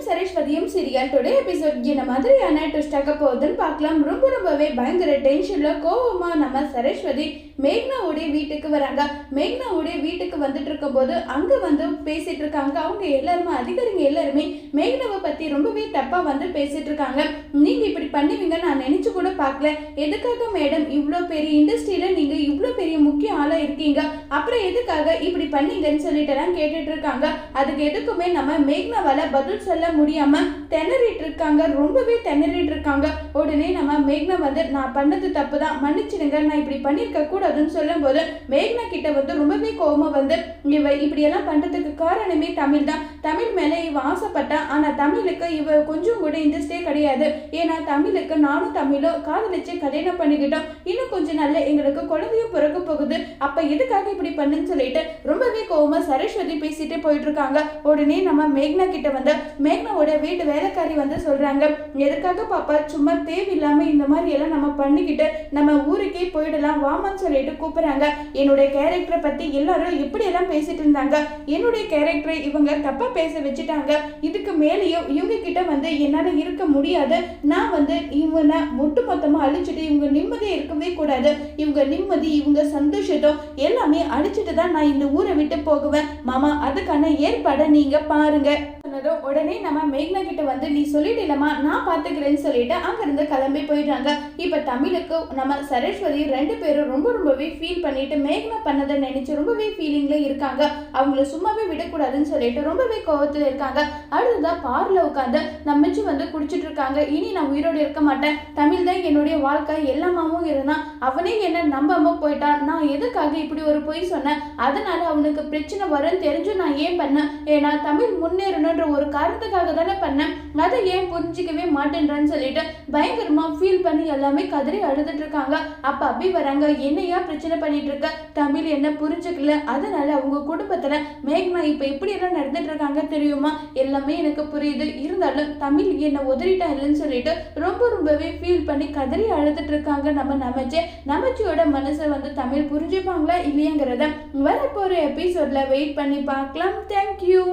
தமிழும் சரஸ்வதியும் serial today episode. என்ன மாதிரியான ட்விஸ்ட் ஆக போகுதுன்னு பார்க்கலாம். ரொம்ப ரொம்பவே பயங்கர டென்ஷன்ல கோவமா நம்ம சரஸ்வதி மேக்னாவுடைய வீட்டுக்கு வராங்க. மேக்னாவுடைய வீட்டுக்கு வந்துட்டு இருக்கும்போது அங்க வந்து பேசிட்டு இருக்காங்க. அவங்க எல்லாருமே அதிகாரிங்க எல்லாருமே மேக்னாவை பத்தி ரொம்பவே தப்பா வந்து பேசிட்டு இருக்காங்க. நீங்க இப்படி பண்ணுவீங்க நான் நினைச்சு கூட பார்க்கல. எதுக்காக மேடம் இவ்வளோ பெரிய இண்டஸ்ட்ரியில நீங்க பெரிய முக்கிய ஆளா இருக்கீங்க. அப்புறம் எதுக்காக இப்படி பண்ணீங்கன்னு சொல்லிட்டு எல்லாம் கேட்டுட்டு இருக்காங்க அதுக்கு எதுக்குமே நம்ம மேக்னாவால பதில் சொல்ல முடியாம திணறிட்டு இருக்காங்க ரொம்பவே திணறிட்டு இருக்காங்க உடனே நம்ம மேக்னா வந்து நான் பண்ணது தப்பு தான் மன்னிச்சிடுங்க. நான் இப்படி பண்ணிருக்க கூடாதுன்னு சொல்லும்போது மேக்னா கிட்ட வந்து ரொம்பவே கோவமா வந்து இவ இப்படி எல்லாம் பண்றதுக்கு காரணமே தமிழ் தான். தமிழ் மேல இவ ஆசைப்பட்டா ஆனா தமிழுக்கு இவ கொஞ்சம் கூட இன்ட்ரெஸ்டே கிடையாது. ஏன்னா தமிழுக்கு நானும் தமிழும் காதலிச்சு கல்யாணம் பண்ணிக்கிட்டோம். இன்னும் கொஞ்சம் நாளில் எங்களுக்கு குழந்தையும் பிறக்க போகுது. அப்ப எதுக்காக இப்படி பண்ணுன்னு சொல்லிட்டு ரொம்பவே கோவமா சரஸ்வதி பேசிட்டே போயிட்டு இருக்காங்க உடனே நம்ம மேக்னா கிட்ட வந்து மேக்னாவோட வீட்டு வேலைக்காரி வந்து சொல்றாங்க எதுக்காக பாப்பா சும்மா தேவையில்லாம இந்த மாதிரி எல்லாம் நம்ம பண்ணிக்கிட்டு நம்ம ஊருக்கே போயிடலாம் வாமான்னு சொல்லிட்டு கூப்பிடுறாங்க. என்னுடைய கேரக்டரை பத்தி எல்லாரும் இப்படி எல்லாம் பேசிட்டு இருந்தாங்க. என்னுடைய கேரக்டரை இவங்க தப்பா பேச வச்சுட்டாங்க. இதுக்கு மேலேயும் இவங்க கிட்ட வந்து என்னால இருக்க முடியாது. நான் வந்து இவனை ஒட்டு மொத்தமா அழிச்சிட்டு இவங்க நிம்மதியாக இருக்கவே கூடாது. இவங்க நிம்மதி இவங்க சந்தோஷத்தோ எல்லாமே அழிச்சிட்டு தான் நான் இந்த ஊரை விட்டு போகுவேன். மாமா அதுக்கான ஏற்பாடை நீங்க பாருங்க. சொன்னதும் உடனே நம்ம மேக்னா கிட்ட வந்து நீ சொல்லிட்டேலமா நான் பாத்துக்கிறேன்னு சொல்லிட்டு அங்கிருந்து கிளம்பி போயிடுறாங்க. இப்ப தமிழுக்கு நம்ம சரஸ்வதி ரெண்டு பேரும் ரொம்ப ரொம்பவே ஃபீல் பண்ணிட்டு மேக்னா பண்ணதை நினைச்சு ரொம்பவே ஃபீலிங்ல இருக்காங்க. அவங்கள சும்மாவே விடக்கூடாதுன்னு சொல்லிட்டு ரொம்பவே கோவத்தில் இருக்காங்க. அடுத்ததான் பார்ல உட்காந்து நம்மச்சு வந்து குடிச்சிட்டு இருக்காங்க. இனி நான் உயிரோடு இருக்க மாட்டேன். தமிழ் தான் என்னுடைய வாழ்க்கை. எல்லாமாவும் இருந்தான். அவனே என்ன நம்பாம போயிட்டான். நான் எதுக்காக இப்படி ஒரு பொய் சொன்னேன்? அதனால அவனுக்கு பிரச்சனை வரும்னு தெரிஞ்சு நான் ஏன் பண்ணேன்? ஏன்னா தமிழ் முன்னேறணுன்ற ஒரு காரணத்துக்காக தானே பண்ணேன்? அதை ஏன் புரிஞ்சிக்கவே மாட்டேன்றான்னு சொல்லிட்டு பயங்கரமா ஃபீல் பண்ணி எல்லாமே கதறி அழுதுட்டு இருக்காங்க. அப்ப அபி வராங்க என்னையா பிரச்சனை பண்ணிட்டு இருக்க? தமிழ் என்ன புரிஞ்சுக்கல? அதனால அவங்க குடும்பத்துல மேக்னா இப்ப இப்படி எல்லாம் நடந்துட்டு இருக்காங்க தெரியுமா? எல்லாமே எனக்கு புரியுது. இருந்தாலும் தமிழ் என்ன உதறிட்டான் இல்லைன்னு சொல்லிட்டு ரொம்ப ரொம்பவே ஃபீல் பண்ணி கதறி அழுதுட்டு இருக்காங்க நம்ம நமச்சே நமச்சியோட மனசை வந்து தமிழ் புரிஞ்சுப்பாங்களா இல்லையங்கிறத வரப்போற எபிசோட்ல வெயிட் பண்ணி பார்க்கலாம். தேங்க்யூ